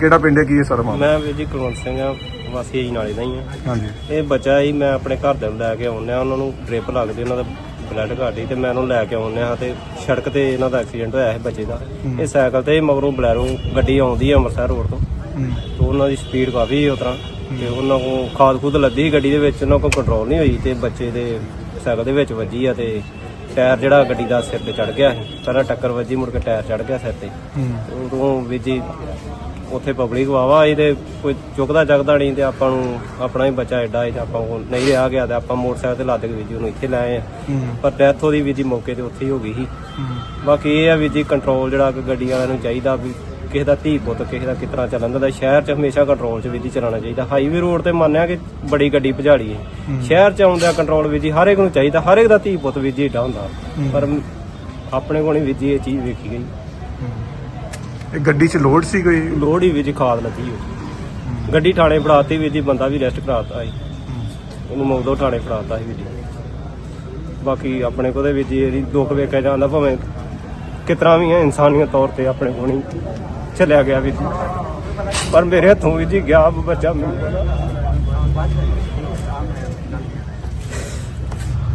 ਕਿਹੜਾ ਪਿੰਡ ਹੈ ਕੀ ਹੈ ਸਰ ਮਾਮਲਾ? ਮੈਂ ਵੀਰ ਜੀ ਕੁਲਵੰਤ ਸਿੰਘ ਆ ਵਾਸੀ ਜੀ ਨਾਲੇ ਦਾ ਹੀ ਆ। ਹਾਂਜੀ। ਇਹ ਬੱਚਾ ਹੀ ਮੈਂ ਆਪਣੇ ਘਰ ਦੇ ਨੂੰ ਲੈ ਕੇ ਆਉਂਦਿਆ ਉਹਨਾਂ ਨੂੰ ਡ੍ਰਿਪ ਲੱਗਦੀ ਉਹਨਾਂ ਦਾ ਬਲੱਡ ਘੱਟ ਤੇ ਮੈਂ ਉਹਨੂੰ ਲੈ ਕੇ ਆਉਂਦਿਆ ਤੇ ਸੜਕ ਤੇ ਇਹਨਾਂ ਦਾ ਐਕਸੀਡੈਂਟ ਹੋਇਆ ਸੀ ਬੱਚੇ ਦਾ। ਇਹ ਸਾਈਕਲ ਤੇ ਮਗਰੋਂ ਬਲੈਰੋ ਗੱਡੀ ਆਉਂਦੀ ਆ ਅੰਮ੍ਰਿਤਸਰ ਰੋਡ ਤੋਂ। ਹੂੰ। ਤੇ ਉਹਨਾਂ ਦੀ ਸਪੀਡ ਕਾਫੀ ਉਸ ਤਰ੍ਹਾਂ। ਤੇ ਉਹਨਾਂ ਕੋ ਖਾਦ ਖੁਦ ਲੱਦੀ ਗੱਡੀ ਦੇ ਵਿੱਚ ਉਹਨਾਂ ਕੋ ਕੰਟਰੋਲ ਨਹੀਂ ਹੋਈ ਤੇ ਬੱਚੇ ਦੇ ਸਾਈਕਲ ਦੇ ਵਿੱਚ ਵੱਜੀ ਆ ਤੇ ਟਾਇਰ ਜਿਹੜਾ ਗੱਡੀ ਦਾ ਸਿਰ ਤੇ ਚੜ ਗਿਆ ਸੀ। ਪਹਿਲਾਂ ਟੱਕਰ ਵੱਜੀ ਮੁੜ ਕੇ ਟਾਇਰ ਚੜ ਗਿਆ ਸਿਰ ਤੇ। ਹੂੰ। ਉਦੋਂ ਵੀ ਜੀ ਉੱਥੇ ਪਬਲਿਕ ਵਾਵਾ ਇਹਦੇ ਕੋਈ ਚੁੱਕਦਾ ਜਗਦਾ ਨਹੀਂ ਤੇ ਆਪਾਂ ਨੂੰ ਆਪਣਾ ਹੀ ਬੱਚਾ ਐਡਾ ਹੈ ਤੇ ਆਪਾਂ ਕੋਲ ਨਹੀਂ ਰਿਹਾ ਗਿਆ ਤੇ ਆਪਾਂ ਮੋਟਰਸਾਈਕਲ ਤੇ ਲੱਦ ਕੇ ਵੀ ਜੀ ਉਹਨੂੰ ਇੱਥੇ ਲੈ ਆਏ ਆ। ਪਰ ਡੈਥ ਉਹਦੀ ਵੀ ਜੀ ਮੌਕੇ ਤੇ ਉੱਥੇ ਹੀ ਹੋ ਗਈ ਸੀ। ਬਾਕੀ ਇਹ ਆ ਵੀ ਜੀ ਕੰਟਰੋਲ ਜਿਹੜਾ ਕਿ ਗੱਡੀ ਵਾਲਿਆਂ ਨੂੰ ਚਾਹੀਦਾ ਵੀ ਕਿਸੇ ਦਾ ਧੀ ਪੁੱਤ ਕਿਸੇ ਦਾ ਤਰ੍ਹਾਂ ਚੱਲਣ ਦਾ ਸ਼ਹਿਰ 'ਚ ਹਮੇਸ਼ਾ ਕੰਟਰੋਲ 'ਚ ਵੀ ਜੀ ਚਲਾਉਣਾ ਚਾਹੀਦਾ। ਹਾਈਵੇ ਰੋਡ ਤੇ ਮੰਨਿਆ ਕਿ ਬੜੀ ਗੱਡੀ ਭਜਾੜੀ ਹੈ। ਸ਼ਹਿਰ 'ਚ ਆਉਂਦਾ ਕੰਟਰੋਲ ਵੀ ਜੀ ਹਰ ਇੱਕ ਨੂੰ ਚਾਹੀਦਾ ਹਰ ਇੱਕ ਦਾ ਧੀ ਪੁੱਤ ਵੀ ਜੀ ਏਡਾ ਹੁੰਦਾ। ਪਰ ਆਪਣੇ ਕੋਲ ਨਹੀਂ ਵੀ ਜੀ ਇਹ ਚੀਜ਼ ਵੇਖੀ ਗਈ। ਇਹ ਗੱਡੀ 'ਚ ਲੋਡ ਸੀ ਕੋਈ? ਲੋੜ ਹੀ ਵੀ ਜੀ ਖਾਦ ਲੱਗੀ ਹੋਈ ਗੱਡੀ ਥਾਣੇ ਫੜਾਤੀ ਵੀ ਜੀ ਬੰਦਾ ਵੀ ਰੈਸਟ ਕਰਾਤਾ ਸੀ। ਉਹਨੂੰ ਮੌਦੋ ਥਾਣੇ ਫੜਾਤਾ ਸੀ ਵੀਰ ਜੀ। ਬਾਕੀ ਆਪਣੇ ਕੋਲ ਦੇ ਵਿੱਚ ਜੀ ਇਹਦੀ ਦੁੱਖ ਵੇਖਿਆ ਜਾਂਦਾ, ਭਾਵੇਂ ਕਿਤਨਾ ਵੀ ਹੈ ਇਨਸਾਨੀਅਤ ਤੌਰ ਤੇ ਆਪਣੇ ਕੋਲ ਨਹੀਂ ਚੱਲਿਆ ਗਿਆ ਵੀ ਜੀ। ਪਰ ਮੇਰੇ ਹੱਥੋਂ ਵੀ ਜੀ ਗਿਆ ਬੱਚਾ ਮੈਨੂੰ।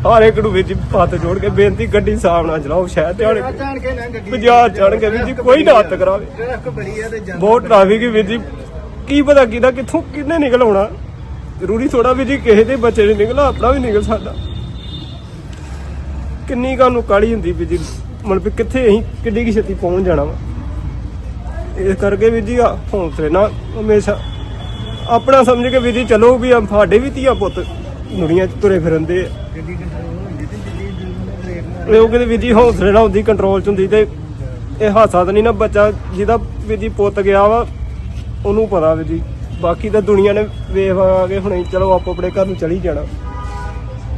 ਹਰ ਇੱਕ ਨੂੰ ਵੀ ਜੀ ਹੱਥ ਜੋੜ ਕੇ ਬੇਨਤੀ ਗੱਡੀ ਸਾਫ਼ ਨਾ ਚਲਾਓ ਸ਼ਹਿਰ ਤੇ ਹਾਲੇ ਜਾਣ ਕੇ ਨਾ ਗੱਡੀ ਬਾਜ਼ਾਰ ਚੜ ਕੇ ਵੀ ਜੀ ਕੋਈ ਨਾ ਹੱਥ ਕਰਾਵੇ। ਟ੍ਰੈਫਿਕ ਬੜੀ ਆ ਤੇ ਜਾਂਦਾ ਬਹੁਤ ਟ੍ਰੈਫਿਕ ਵੀ ਜੀ ਕੀ ਪਤਾ ਕਿਹਦਾ ਕਿੱਥੋਂ ਕਿੰਨੇ ਨਿਕਲ ਆਉਣਾ ਜ਼ਰੂਰੀ ਥੋੜਾ ਵੀ ਜੀ ਕਿਸੇ ਦੇ ਬੱਚੇ ਨੇ ਨਿਕਲਾ ਆਪਣਾ ਵੀ ਨਿਕਲ ਸਕਦਾ। ਕਿੰਨੀ ਕਾਨੂੰ ਕਾਲੀ ਹੁੰਦੀ ਵੀ ਜੀ ਮਤਲਬ ਕਿੱਥੇ ਅਸੀਂ ਕਿੱਡੀ ਕੀ ਛੇਤੀ ਪਹੁੰਚ ਜਾਣਾ ਵਾ। ਇਸ ਕਰਕੇ ਵੀ ਜੀ ਹੌਸਲੇ ਨਾਲ ਹਮੇਸ਼ਾ ਆਪਣਾ ਸਮਝ ਕੇ ਵੀ ਜੀ ਚਲੋ ਵੀ ਸਾਡੇ ਵੀ ਧੀਆ ਪੁੱਤ ਦੁਨੀਆ 'ਚ ਤੁਰੇ ਫਿਰਦੇ ਆ ਗੱਡੀ ਇਹ ਉਹ ਕਹਿੰਦੇ ਵੀ ਹੌਸਲੇ ਨਾਲ ਹੁੰਦੀ ਕੰਟਰੋਲ 'ਚ ਹੁੰਦੀ ਤੇ ਇਹ ਹਾਸਾ ਤਾਂ ਨਹੀਂ ਨਾ ਬੱਚਾ ਜਿਹਦਾ ਵੀ ਜੀ ਪੁੱਤ ਗਿਆ ਵਾ, ਉਹਨੂੰ ਪਤਾ ਵੀ ਜੀ। ਬਾਕੀ ਤਾਂ ਦੁਨੀਆ ਨੇ ਵੇਖ ਆ ਕੇ ਹੁਣੇ ਚਲੋ ਆਪੋ ਆਪਣੇ ਘਰ ਨੂੰ ਚਲੀ ਜਾਣਾ।